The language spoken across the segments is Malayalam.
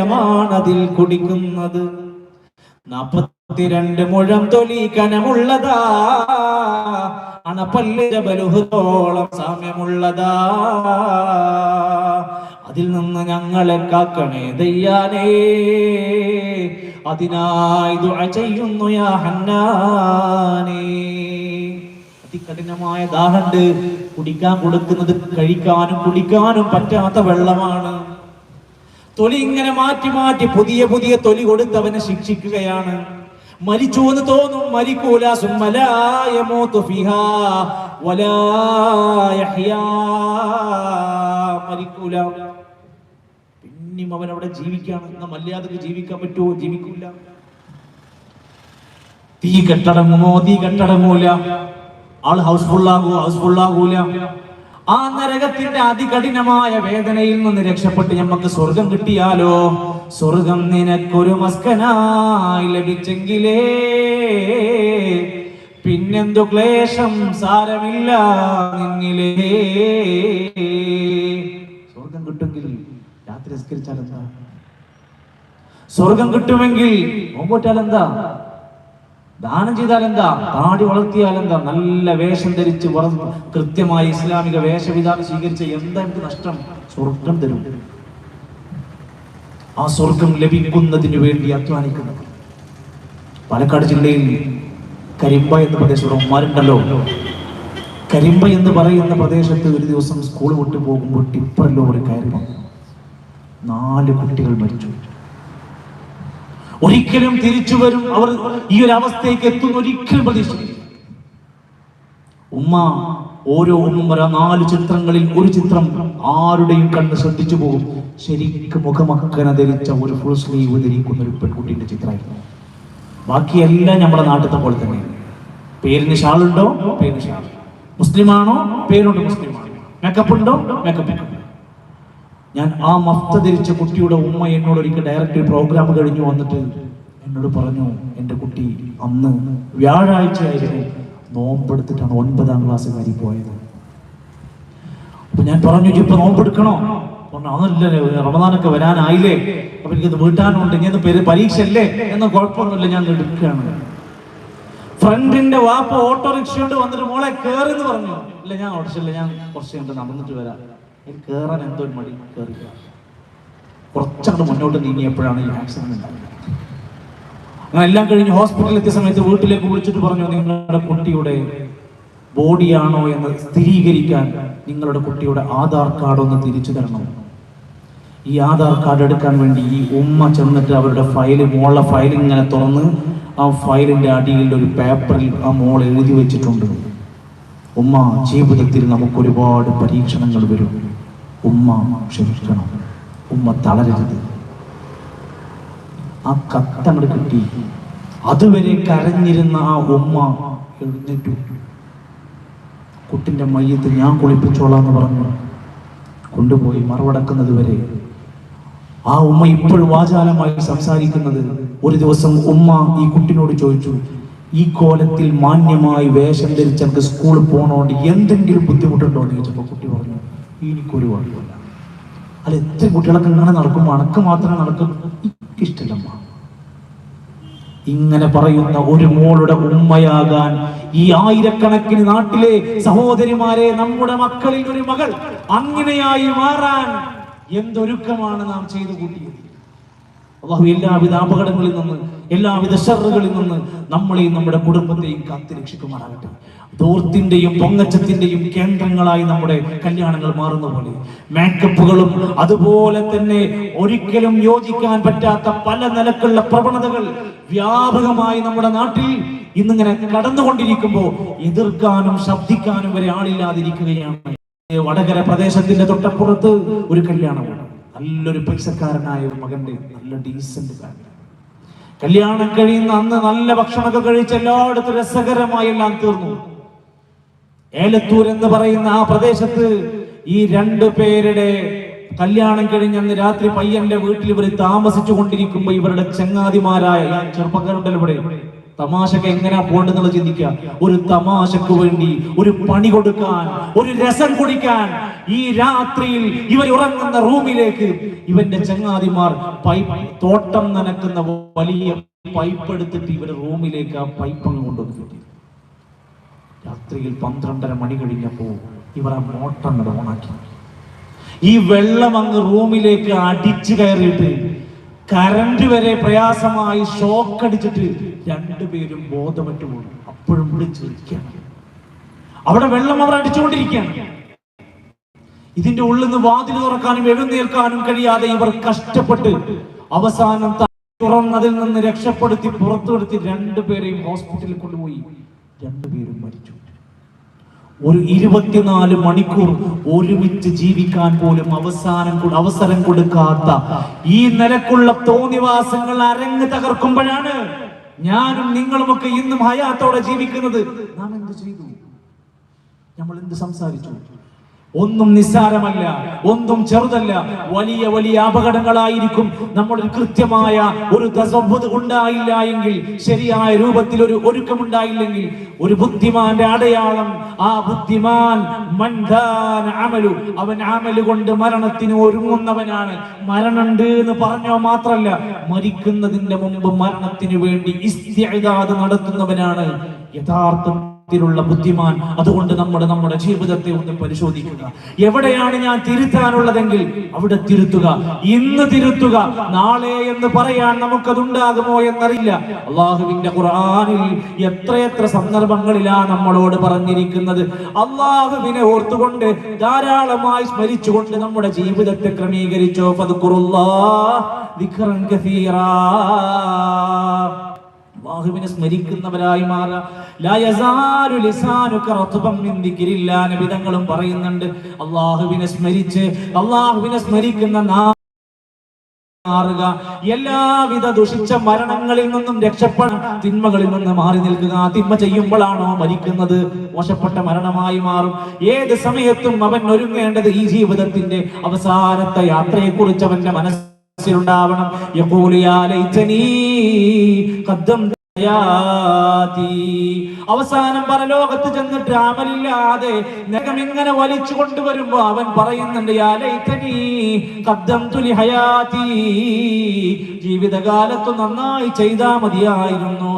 അതിൽ കുടിക്കുന്നത്. നാപ്പത്തിരണ്ട് മുഴം തൊലി കനമുള്ളതാ. അണപ്പല്ല് ജബലുഹോളം സാമ്യമുള്ളതാ. അതിൽ നിന്ന് ഞങ്ങളെ കാക്കണേ ദയ്യാനേ അതിനായി ചെയ്യുന്നു യാ ഹന്നാനേ. അതികഠിനമായ ദാഹണ്ട് കുടിക്കാൻ കൊടുക്കുന്നത് കഴിക്കാനും കുടിക്കാനും പറ്റാത്ത വെള്ളമാണ്. തൊലി ഇങ്ങനെ മാറ്റി മാറ്റി പുതിയ പുതിയ തൊലി കൊടുത്തവനെ ശിക്ഷിക്കുകയാണ്. മരിച്ചു എന്ന് തോന്നും മരിക്കൂല. മരിക്കൂല. പിന്നെയും അവൻ അവിടെ ജീവിക്കാണ് എന്ന മര്യാദയ്ക്ക് ജീവിക്കാൻ പറ്റുമോ ജീവിക്കൂല. തീ കെട്ടടങ്ങുമോ? തീ കെട്ടടങ്ങൂല. ആൾ ഹൗസ്ഫുൾ ഹൗസ്ഫുള്ളാകൂല ആ നരകത്തിന്റെ അതികഠിനമായ വേദനയിൽ നിന്ന് രക്ഷപ്പെട്ട് നമുക്ക് സ്വർഗം കിട്ടിയാലോ? സ്വർഗം നിനക്കൊരു മസ്കനായി ലഭിച്ചെങ്കിലേ. പിന്നെന്തു ക്ലേശം സാരമില്ല നിന്നിലേ. സ്വർഗം കിട്ടുമെങ്കിൽ രാത്രി എന്താ സ്വർഗം കിട്ടുമെങ്കിൽ നോമ്പോറ്റാൽ എന്താ ദാനം ചെയ്താൽ എന്താ താടി വളർത്തിയാൽ എന്താ നല്ല വേഷം ധരിച്ച് കൃത്യമായി ഇസ്ലാമിക വേഷവിധാനം സ്വീകരിച്ച എന്താ എനിക്ക് നഷ്ടം? സ്വർഗം തരും. ആ സ്വർഗം ലഭിക്കുന്നതിന് വേണ്ടി അധ്വാനിക്കുന്നത്. പാലക്കാട് ജില്ലയിൽ കരിമ്പ എന്ന പ്രദേശത്ത് ഉമ്മാരുണ്ടല്ലോ. കരിമ്പ എന്ന് പറയുന്ന പ്രദേശത്ത് ഒരു ദിവസം സ്കൂൾ വിട്ടു പോകുമ്പോൾ ടിപ്പർ ലോറി കയറി നാല് കുട്ടികൾ മരിച്ചു. ഒരിക്കലും തിരിച്ചു വരും. അവർ ഈ ഒരു അവസ്ഥയ്ക്ക് എത്തുന്ന ഒരിക്കലും പ്രതീക്ഷിക്കും ഉമ്മ ഓരോ ഉമ്മര നാല് ചിത്രങ്ങളിൽ ഒരു ചിത്രം ആരുടെയും കണ്ണ് ശ്രദ്ധിച്ചു പോകും. ശരിക്കും മുഖമക്കന ധരിച്ച ഒരു ഫുൾ സ്ലീവ് ധരിക്കുന്ന ഒരു പെൺകുട്ടിയുടെ ചിത്രമായിരുന്നു. ബാക്കിയെല്ലാം നമ്മുടെ നാട്ടിലത്തെ പോലെ തന്നെ. പേരിന് ഷാളുണ്ടോ? പേരിന് ഷാൾ. മുസ്ലിമാണോ? പേരുണ്ട് മുസ്ലിമാണ്? മേക്കപ്പ് ഉണ്ടോ? മേക്കപ്പ് ഞാൻ ആ മഫ്ത ധരിച്ച കുട്ടിയുടെ ഉമ്മ എന്നോട് ഒരിക്കൽ ഡയറക്റ്റ് പ്രോഗ്രാം കഴിഞ്ഞു വന്നിട്ട് എന്നോട് പറഞ്ഞു എന്റെ കുട്ടി അന്ന് വ്യാഴാഴ്ചയായിരുന്നു നോമ്പെടുത്തിട്ടാണ് ഒൻപതാം വരി പോയത്. അപ്പൊ ഞാൻ പറഞ്ഞു "ഇജ്ജ് ഇപ്പൊ നോമ്പെടുക്കണോ? പറഞ്ഞു അതല്ല റമദാനൊക്കെ വരാനായില്ലേ. അപ്പൊ എനിക്കത് വീട്ടാനുണ്ട് ഇനി പേര് പരീക്ഷ അല്ലേ എന്ന കുഴപ്പമൊന്നുമില്ല ഞാൻ എടുക്കുകയാണ്. ഫ്രണ്ടിന്റെ വാപ്പ ഓട്ടോറിക്ഷ കൊണ്ട് വന്നിട്ട് മോളെ കേറെന്ന് പറഞ്ഞു. ഇല്ല ഞാൻ ഓടിച്ചില്ല ഞാൻ കുറച്ച് കണ്ട് നടന്നിട്ട് വരാം. കേറാൻ എന്തോ ഒരു മടി. കയറുക കുറച്ചങ്ങോട്ട് മുന്നോട്ട് നീങ്ങിയപ്പോഴാണ് ഈ ആക്സിഡന്റ് ഉണ്ടാകുന്നത് അങ്ങനെ എല്ലാം കഴിഞ്ഞ് ഹോസ്പിറ്റലിൽ എത്തിയ സമയത്ത് വീട്ടിലേക്ക് വിളിച്ചിട്ട് പറഞ്ഞു നിങ്ങളുടെ കുട്ടിയുടെ ബോഡിയാണോ എന്ന് സ്ഥിരീകരിക്കാൻ നിങ്ങളുടെ കുട്ടിയുടെ ആധാർ കാർഡ് ഒന്ന് തിരിച്ചു തരണം. ഈ ആധാർ കാർഡ് എടുക്കാൻ വേണ്ടി ഈ ഉമ്മ ചെന്നിട്ട് അവരുടെ ഫയൽ മോളെ ഫയൽ ഇങ്ങനെ തുറന്ന് ആ ഫയലിന്റെ അടിയിൽ ഒരു പേപ്പറിൽ ആ മോൾ എഴുതി വെച്ചിട്ടുണ്ട്. ഉമ്മ ജീവിതത്തിൽ നമുക്ക് ഒരുപാട് പരീക്ഷണങ്ങൾ വരും. ഉമ്മ ക്ഷമിക്കണം. ഉമ്മ തളരരുത്. ആ കത്തങ്ങൾ കിട്ടി. അതുവരെ കരഞ്ഞിരുന്ന ആ ഉമ്മ എഴുന്നേറ്റു. കുട്ടിന്റെ മയ്യത്ത് ഞാൻ കുളിപ്പിച്ചോളാം എന്ന് പറഞ്ഞു. കൊണ്ടുപോയി മറവടക്കുന്നത് വരെ. ആ ഉമ്മ ഇപ്പോഴും വാചാലമായി സംസാരിക്കുന്നത് ഒരു ദിവസം ഉമ്മ ഈ കുട്ടിനോട് ചോദിച്ചു ഈ കോലത്തിൽ മാന്യമായി വേഷം ധരിച്ച് എനിക്ക് സ്കൂളിൽ പോകണോണ്ട് എന്തെങ്കിലും ബുദ്ധിമുട്ടുണ്ടോ എന്ന് ചോദിച്ചപ്പോൾ കുട്ടി പറഞ്ഞു എനിക്കൊരു കുഴപ്പമില്ല അല്ല എത്ര കുട്ടികളൊക്കെ ഇങ്ങനെ നടക്കും അണക്ക് മാത്രമേ നടക്കും എനിക്കിഷ്ടമല്ല ഇങ്ങനെ പറയുന്ന ഒരു മോളുടെ ഉമ്മയാകാൻ ഈ ആയിരക്കണക്കിന് നാട്ടിലെ സഹോദരിമാരെ നമ്മുടെ മക്കളിൽ ഒരു മകൾ അങ്ങനെയായി മാറാൻ എന്തൊരുക്കമാണ് നാം ചെയ്തു കൂട്ടിയത്? അള്ളാഹു എല്ലാവിധ അപകടങ്ങളിൽ നിന്ന് എല്ലാവിധ ഷറുകളിൽ നിന്ന് നമ്മളെയും നമ്മുടെ കുടുംബത്തെയും കാത്തു രക്ഷിക്കുമാറാകട്ടെ. ദൂർത്തിന്റെയും പൊങ്ങച്ചത്തിന്റെയും കേന്ദ്രങ്ങളായി നമ്മുടെ കല്യാണങ്ങൾ മാറുന്ന പോലെ മേക്കപ്പുകളും അതുപോലെ തന്നെ ഒരിക്കലും യോജിക്കാൻ പറ്റാത്ത പല നിലക്കുള്ള പ്രവണതകൾ വ്യാപകമായി നമ്മുടെ നാട്ടിൽ ഇന്നിങ്ങനെ കടന്നുകൊണ്ടിരിക്കുമ്പോൾ എതിർക്കാനും ശബ്ദിക്കാനും വരെ ആളില്ലാതിരിക്കുകയാണ്. വടകര പ്രദേശത്തിന്റെ തൊട്ടപ്പുറത്ത് ഒരു കല്യാണമാണ് നല്ലൊരു പൈസക്കാരനായ ഒരു മകന്റെ നല്ല ഡീസന്റ് ഫാമിലി കല്യാണം കഴിയുന്ന അന്ന് നല്ല ഭക്ഷണമൊക്കെ കഴിച്ച് എല്ലായിടത്തും രസകരമായി എല്ലാം തീർന്നു. ഏലത്തൂർ എന്ന് പറയുന്ന ആ പ്രദേശത്ത് ഈ രണ്ടു പേരുടെ കല്യാണം കഴിഞ്ഞ് അന്ന് രാത്രി പയ്യന്റെ വീട്ടിൽ ഇവർ താമസിച്ചു കൊണ്ടിരിക്കുമ്പോ ഇവരുടെ ചങ്ങാതിമാരായ ചെറുപ്പക്കാരുണ്ടല്ലോ ഇവിടെ തമാശക്ക് എങ്ങനെയാ പോണ്ടെന്നുള്ള ചിന്തിക്കുക. ഒരു തമാശക്ക് വേണ്ടി ഒരു പണി കൊടുക്കാൻ ഒരു രസം കുടിക്കാൻ ഈ രാത്രിയിൽ ഇവർ ഉറങ്ങുന്ന റൂമിലേക്ക് ഇവന്റെ ചങ്ങാതിമാർ പൈപ്പ് തോട്ടം നനക്കുന്ന വലിയ പൈപ്പ് എടുത്തിട്ട് ഇവർ റൂമിലേക്ക് ആ പൈപ്പ് അങ്ങ് കൊണ്ടുവന്നു രാത്രിയിൽ പന്ത്രണ്ടര മണി കഴിഞ്ഞപ്പോ ഇവർ ആ മോട്ടർ ഓണാക്കി. ഈ വെള്ളം അങ്ങ് റൂമിലേക്ക് അടിച്ചു കയറിയിട്ട് കറണ്ട് വരെ പ്രയാസമായി ഷോക്ക് അടിച്ചിട്ട് രണ്ടുപേരും ബോധമറ്റു പോകും അപ്പോഴും വിളിച്ചിരിക്കുകയാണ് അവിടെ വെള്ളം അവർ അടിച്ചുകൊണ്ടിരിക്കുകയാണ്. ഇതിന്റെ ഉള്ളിൽ നിന്ന് വാതിൽ തുറക്കാനും എഴുന്നേൽക്കാനും കഴിയാതെ ഇവർ കഷ്ടപ്പെട്ട് അവസാനം തുറന്നതിൽ നിന്ന് രക്ഷപ്പെടുത്തി പുറത്തുകൊടുത്തി രണ്ടുപേരെയും ഹോസ്പിറ്റലിൽ കൊണ്ടുപോയി. രണ്ടുപേരും മരിച്ചു. ഒരു ഇരുപത്തിനാല് മണിക്കൂർ ഒരുമിച്ച് ജീവിക്കാൻ പോലും അവസാനം അവസരം കൊടുക്കാത്ത ഈ നിലക്കുള്ള തോന്നിവാസങ്ങൾ അരങ്ങ് തകർക്കുമ്പോഴാണ് ഞാനും നിങ്ങളുമൊക്കെ ഇന്നും ഹയാത്തോടെ ജീവിക്കുന്നത്. നാം എന്ത് ചെയ്തു? നമ്മൾ എന്ത് സംസാരിച്ചു? ഒന്നും നിസ്സാരമല്ല ഒന്നും ചെറുതല്ല. വലിയ വലിയ അപകടങ്ങളായിരിക്കും നമ്മൾ കൃത്യമായ ഒരു ദസബുദ് ഉണ്ടായില്ല എങ്കിൽ ശരിയായ രൂപത്തിൽ ഒരു ഒരുക്കമുണ്ടായില്ലെങ്കിൽ ഒരു ബുദ്ധിമാന്റെ അടയാളം ആ ബുദ്ധിമാൻ അമലു അവൻ അമൽ കൊണ്ട് മരണത്തിന് ഒരുങ്ങുന്നവനാണ്. മരണമുണ്ട് എന്ന് പറഞ്ഞോ മാത്രല്ല മരിക്കുന്നതിന്റെ മുമ്പ് മരണത്തിന് വേണ്ടി നടത്തുന്നവനാണ്. യഥാർത്ഥം ത്തിലുള്ള ബുദ്ധിമാൻ അതുകൊണ്ട് നമ്മുടെ നമ്മുടെ ജീവിതത്തെ ഒന്ന് പരിശോധിക്കുക. എവിടെയാണ് ഞാൻ തിരുത്താനുള്ളതെങ്കിൽ അവിടെ തിരുത്തുക. ഇന്ന് തിരുത്തുക. നാളെ എന്ന് പറയാൻ നമുക്കതുണ്ടാകുമോ എന്നറിയില്ല. അള്ളാഹുവിന്റെ ഖുർആനിൽ എത്രയെത്ര സന്ദർഭങ്ങളിലാണ് നമ്മളോട് പറഞ്ഞിരിക്കുന്നത്. അള്ളാഹുവിനെ ഓർത്തുകൊണ്ട് ധാരാളമായി സ്മരിച്ചുകൊണ്ട് നമ്മുടെ ജീവിതത്തെ ക്രമീകരിച്ചോ പതുക്കുറുള്ള അള്ളാഹുവിനെ സ്മരിക്കുന്നവരായി മാറുക തങ്ങളും പറയുന്നുണ്ട് അള്ളാഹുവിനെ സ്മരിച്ച് അള്ളാഹുവിനെ സ്മരിക്കുന്ന മാറുക. എല്ലാവിധ ദുഷിച്ച മരണങ്ങളിൽ നിന്നും രക്ഷപ്പെടാൻ തിന്മകളിൽ നിന്ന് മാറി നിൽക്കുക. തിന്മ ചെയ്യുമ്പോഴാണോ മരിക്കുന്നത്? മോശപ്പെട്ട മരണമായി മാറും. ഏത് സമയത്തും അവൻ ഒരുങ്ങേണ്ടത് ഈ ജീവിതത്തിന്റെ അവസാനത്തെ യാത്രയെ കുറിച്ച് അവന്റെ മനസ്സിലുണ്ടാവണം. അവസാനം പരലോകത്ത് ചെന്നിട്ട് അമലില്ലാതെ നഗം ഇങ്ങനെ വലിച്ചു കൊണ്ടുവരുമ്പോ അവൻ പറയുന്നുണ്ട്. ജീവിതകാലത്ത് നന്നായി ചെയ്താ മതിയായിരുന്നു.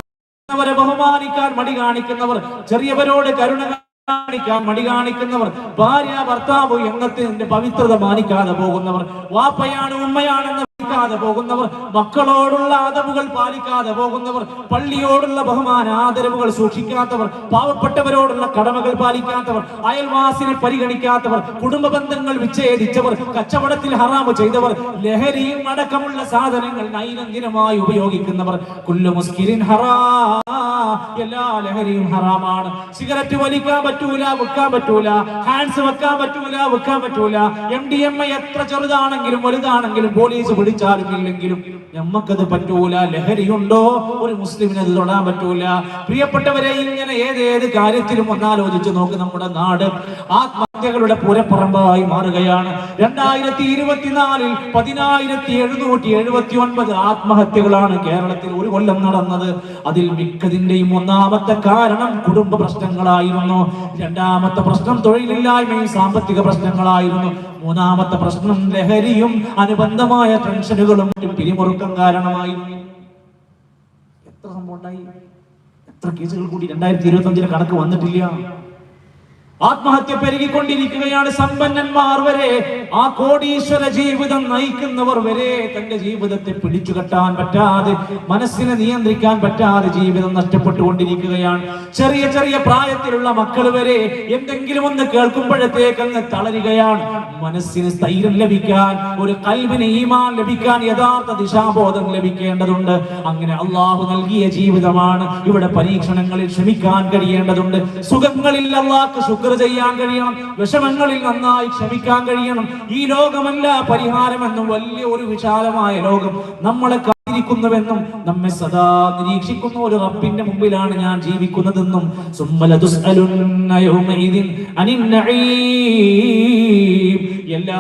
അവരെ ബഹുമാനിക്കാൻ മടി കാണിക്കുന്നവർ ചെറിയവരോട് കരുണ കാണിക്കാൻ മടി കാണിക്കുന്നവർ ഭാര്യ ഭർത്താവ് എണ്ണത്തിന്റെ പവിത്രത മാനിക്കാതെ പോകുന്നവർ. വാപ്പയാണ് ഉമ്മയാണെന്ന് പാലിക്കാതെ പോകുന്നവർ മക്കളോടുള്ള ആദവുകൾ പാലിക്കാതെ പോകുന്നവർ പള്ളിയോടുള്ള ബഹുമാന ആദരവുകൾ സൂക്ഷിക്കാത്തവർ പാവപ്പെട്ടവരോടുള്ള കടമകൾ പാലിക്കാത്തവർ അയൽവാസിനെ പരിഗണിക്കാത്തവർ കുടുംബ ബന്ധങ്ങൾ വിച്ഛേദിച്ചവർ കച്ചവടത്തിൽ ഹറാമ് ചെയ്തവർ ലഹരിയും അടക്കമുള്ള സാധനങ്ങൾ ദൈനംദിനമായി ഉപയോഗിക്കുന്നവർ മുസ്കിരിൻ ഹറാ എല്ലാ ലഹരിയും ഹറാമാണ്. സിഗരറ്റ് വലിക്കാൻ പറ്റൂല വെക്കാൻ പറ്റൂല ഹാൻഡ്സ് വെക്കാൻ പറ്റൂല വെക്കാൻ പറ്റൂല. എം ഡി എം ഐ എത്ര ചെറുതാണെങ്കിലും വലുതാണെങ്കിലും പോലീസ് പിടിച്ചാലും ഇല്ലെങ്കിലും നമ്മക്കത് പറ്റൂല. ലഹരിയുണ്ടോ? ഒരു മുസ്ലിമിന് അത് തൊടാൻ പറ്റൂല. പ്രിയപ്പെട്ടവരെ ഇങ്ങനെ ഏതേത് കാര്യത്തിലും ഒന്നാലോചിച്ച് നോക്ക് നമ്മുടെ നാട്. ആത്മഹത്യകളുടെ പുരപ്പറമ്പായി മാറുകയാണ്. രണ്ടായിരത്തി ഇരുപത്തിനാലിൽ പതിനായിരത്തി എഴുന്നൂറ്റി എഴുപത്തി ഒൻപത് ആത്മഹത്യകളാണ് കേരളത്തിൽ ഒരു കൊല്ലം നടന്നത്. അതിൽ മിക്കതിന്റെയും ഒന്നാമത്തെ കാരണം കുടുംബ പ്രശ്നങ്ങളായിരുന്നു. രണ്ടാമത്തെ പ്രശ്നം തൊഴിലില്ലായ്മയും സാമ്പത്തിക പ്രശ്നങ്ങളായിരുന്നു. മൂന്നാമത്തെ പ്രശ്നം ലഹരിയും അനുബന്ധമായ ടെൻഷനുകളും പിരിമുറുക്കം കാരണമായി. എത്ര സംഭവം ഉണ്ടായി? എത്ര കേസുകൾ കൂടി? രണ്ടായിരത്തി ഇരുപത്തി അഞ്ചിന് കണക്ക് വന്നിട്ടില്ല. ആത്മഹത്യ പെരുകിക്കൊണ്ടിരിക്കുകയാണ് സമ്പന്നന്മാർ വരെ. ആ കോടീശ്വര ജീവിതം നയിക്കുന്നവർ വരെ തന്റെ ജീവിതത്തെ പിടിച്ചു കെട്ടാൻ പറ്റാതെ മനസ്സിനെ നിയന്ത്രിക്കാൻ പറ്റാതെ ജീവിതം നഷ്ടപ്പെട്ടുകൊണ്ടിരിക്കുകയാണ്. ചെറിയ ചെറിയ പ്രായത്തിലുള്ള മക്കൾ വരെ എന്തെങ്കിലും ഒന്ന് കേൾക്കുമ്പോഴത്തേക്ക് അങ്ങ് തളരുകയാണ്. മനസ്സിന് സ്ഥൈര്യം ലഭിക്കാൻ ഒരു കൽവിന് ഈമാൻ ലഭിക്കാൻ യഥാർത്ഥ ദിശാബോധം ലഭിക്കേണ്ടതുണ്ട്. അങ്ങനെ അള്ളാഹു നൽകിയ ജീവിതമാണ് ഇവിടെ പരീക്ഷണങ്ങളിൽ ക്ഷമിക്കാൻ കഴിയേണ്ടതുണ്ട്. സുഖങ്ങളിൽ അള്ളാഹ്ക്ക് ശുക്ർ ചെയ്യാൻ കഴിയണം വിഷമങ്ങളിൽ നന്നായി ക്ഷമിക്കാൻ കഴിയണം ഈ ലോകമല്ല പരിഹാരമെന്നും വലിയ ഒരു വിശാലമായ ലോകം നമ്മളെ കാത്തിരിക്കുന്നുവെന്നും നമ്മെ സദാ നിരീക്ഷിക്കുന്ന ഒരു റബ്ബിന്റെ മുമ്പിലാണ് ഞാൻ ജീവിക്കുന്നതെന്നും. എല്ലാ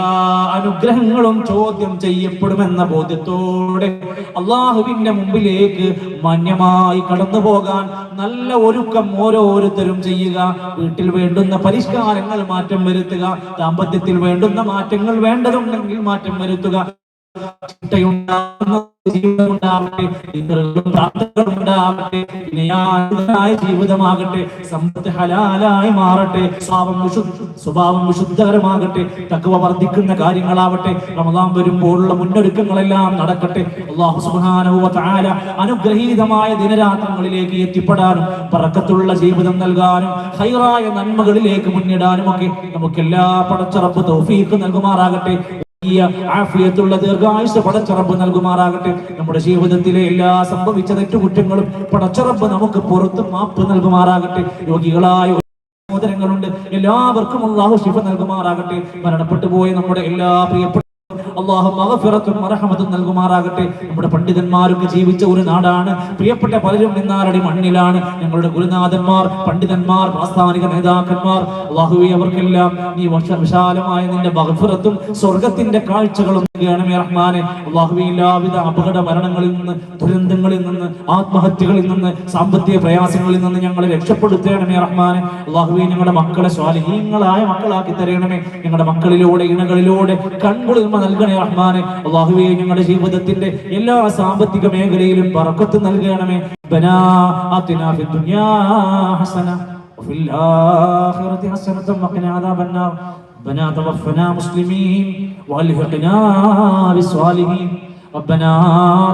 അനുഗ്രഹങ്ങളും ചോദ്യം ചെയ്യപ്പെടുമെന്ന ബോധ്യത്തോടെ അള്ളാഹുവിന്റെ മുമ്പിലേക്ക് മാന്യമായി കടന്നു പോകാൻ നല്ല ഒരുക്കം ഓരോരുത്തരും ചെയ്യുക. വീട്ടിൽ വേണ്ടുന്ന പരിഷ്കാരങ്ങൾ മാറ്റം വരുത്തുക. ദാമ്പത്യത്തിൽ വേണ്ടുന്ന മാറ്റങ്ങൾ വേണ്ടതുണ്ടെങ്കിൽ മാറ്റം വരുത്തുക. ജീവിതമാകട്ടെ സമ്പത്ത് ഹലാലായി മാറട്ടെ സ്വഭാവം സ്വഭാവം വിശുദ്ധകരമാകട്ടെ തക്കവ വർദ്ധിക്കുന്ന കാര്യങ്ങളാവട്ടെ റമദാൻ വരുമ്പോഴുള്ള മുന്നൊരുക്കങ്ങളെല്ലാം നടക്കട്ടെ. അള്ളാഹു സുബ്ഹാനഹു വ അനുഗ്രഹീതമായ ദിനരാത്രങ്ങളിലേക്ക് എത്തിപ്പെടാനും പറക്കത്തുള്ള ജീവിതം നൽകാനും ഹൈറായ നന്മകളിലേക്ക് മുന്നിടാനും ഒക്കെ നമുക്ക് എല്ലാ പടച്ചറപ്പ് തൗഫീഖ് നൽകുമാറാകട്ടെ. വലിയ ആഫിയത്തുള്ള ദീർഘായുസ് പടച്ചറബ് നൽകുമാറാകട്ടെ. നമ്മുടെ ജീവിതത്തിലെ എല്ലാ സംഭവിച്ച തെറ്റുകുറ്റങ്ങളും പടച്ചറബ് നമുക്ക് പുറത്ത് മാപ്പ് നൽകുമാറാകട്ടെ. രോഗികളായ സഹോദരങ്ങളുണ്ട് എല്ലാവർക്കും അള്ളാഹു ശിഫ നൽകുമാറാകട്ടെ. മരണപ്പെട്ടു പോയ നമ്മുടെ എല്ലാ പ്രിയപ്പെട്ട അള്ളാഹു മഹഫിറത്തും മറഹമത്തും നൽകുമാറാകട്ടെ. നമ്മുടെ പണ്ഡിതന്മാരൊക്കെ ജീവിച്ച ഒരു നാടാണ്. പ്രിയപ്പെട്ട പലരും നിന്നാരടി മണ്ണിലാണ്. ഞങ്ങളുടെ ഗുരുനാഥന്മാർ പണ്ഡിതന്മാർ പ്രാസ്ഥാനിക നേതാക്കന്മാർ അള്ളാഹുവെ അവർക്കെല്ലാം നീ വിശാലമായ നിന്റെ മഹഫിറത്തും സ്വർഗത്തിന്റെ കാഴ്ചകളും എല്ലാവിധ അപകട മരണങ്ങളിൽ നിന്ന് ദുരന്തങ്ങളിൽ നിന്ന് ആത്മഹത്യകളിൽ നിന്ന് സാമ്പത്തിക പ്രയാസങ്ങളിൽ നിന്ന് ഞങ്ങളെ രക്ഷപ്പെടുത്തണമേ റഹ്മാനെ അള്ളാഹുവെ ഞങ്ങളുടെ മക്കളെ സ്വാലിഹീങ്ങളായ മക്കളാക്കി തരണമേ ഞങ്ങളുടെ മക്കളിലൂടെ ഇണകളിലൂടെ കൺകുളിർമ നൽകണേ റഹ്മാനെ അള്ളാഹുവെ ഞങ്ങളുടെ ജീവിതത്തിന്റെ എല്ലാ സാമ്പത്തിക മേഖലയിലും പറക്കത്ത് നൽകണമേ ബനാ ആതിനാ ഫി ദുനിയാ ഹസന وفي الآخرة حسنة وقنا عذاب النار ربنا توفنا مسلمين والحقنا بالصالحين. ربنا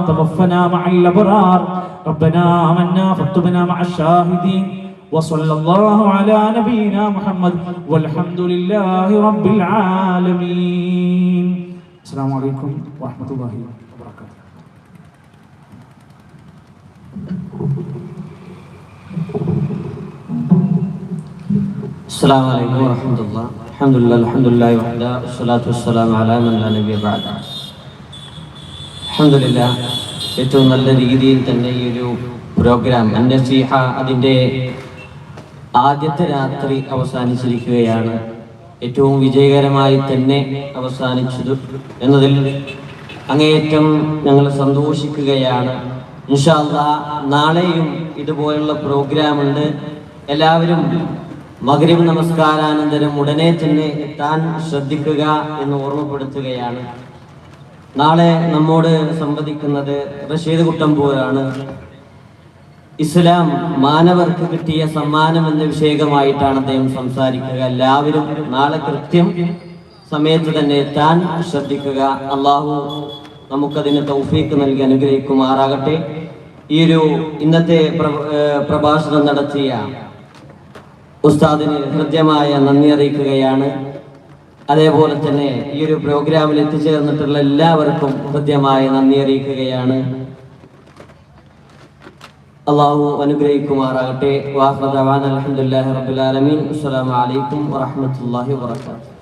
توفنا مع الأبرار. ربنا آمنا فاكتبنا مع الشاهدين. وصلى الله على نبينا محمد والحمد لله رب العالمين. السلام عليكم ورحمة الله وبركاته. السلام عليكم ورحمة الله. الحمد لله الحمد لله وحده والصلاة والسلام على من لا نبي بعد الحمد لله ഏറ്റവും നല്ല രീതിയിൽ തന്നെ ഈ ഒരു പ്രോഗ്രാം അന്നസീഹ അതിൻ്റെ ആദ്യത്തെ രാത്രി അവസാനിച്ചിരിക്കുകയാണ് ഏറ്റവും വിജയകരമായി തന്നെ അവസാനിച്ചത് എന്നതിൽ അങ്ങേയറ്റം ഞങ്ങൾ സന്തോഷിക്കുകയാണ് ഇൻഷാല്ല നാളെയും ഇതുപോലുള്ള പ്രോഗ്രാം ഉണ്ട് എല്ലാവരും മകരീബ് നമസ്കാരാനന്തരം ഉടനെ തന്നെ എത്താൻ ശ്രദ്ധിക്കുക എന്ന് ഓർമ്മപ്പെടുത്തുകയാണ്. നാളെ നമ്മോട് സംവദിക്കുന്നത് റഷീദ് കുട്ടമ്പൂരാണ്. ഇസ്ലാം മാനവർക്ക് കിട്ടിയ സമ്മാനം എന്ന വിഷയകമായിട്ടാണ് അദ്ദേഹം സംസാരിക്കുക. എല്ലാവരും നാളെ കൃത്യം സമയത്ത് തന്നെ എത്താൻ ശ്രദ്ധിക്കുക. അള്ളാഹു നമുക്കതിന് തൗഫീക്ക് നൽകി അനുഗ്രഹിക്കുമാറാകട്ടെ. ഈ ഒരു ഇന്നത്തെ പ്രഭാഷണം നടത്തിയ ഉസ്താദിന് ഹൃദ്യമായ നന്ദി അറിയിക്കുകയാണ്. അതേപോലെ തന്നെ ഈ ഒരു പ്രോഗ്രാമിൽ എത്തിച്ചേർന്നിട്ടുള്ള എല്ലാവർക്കും ഹൃദ്യമായ നന്ദി അറിയിക്കുകയാണ്. അള്ളാഹു അനുഗ്രഹിക്കുമാറാകട്ടെ. വാഹൃദാൻ അലഹമുല്ലാ റബുലാലമീൻ അസ്സാം അലൈക്കും വറഹ്മത്തുള്ളാഹി വബറകാതുഹു.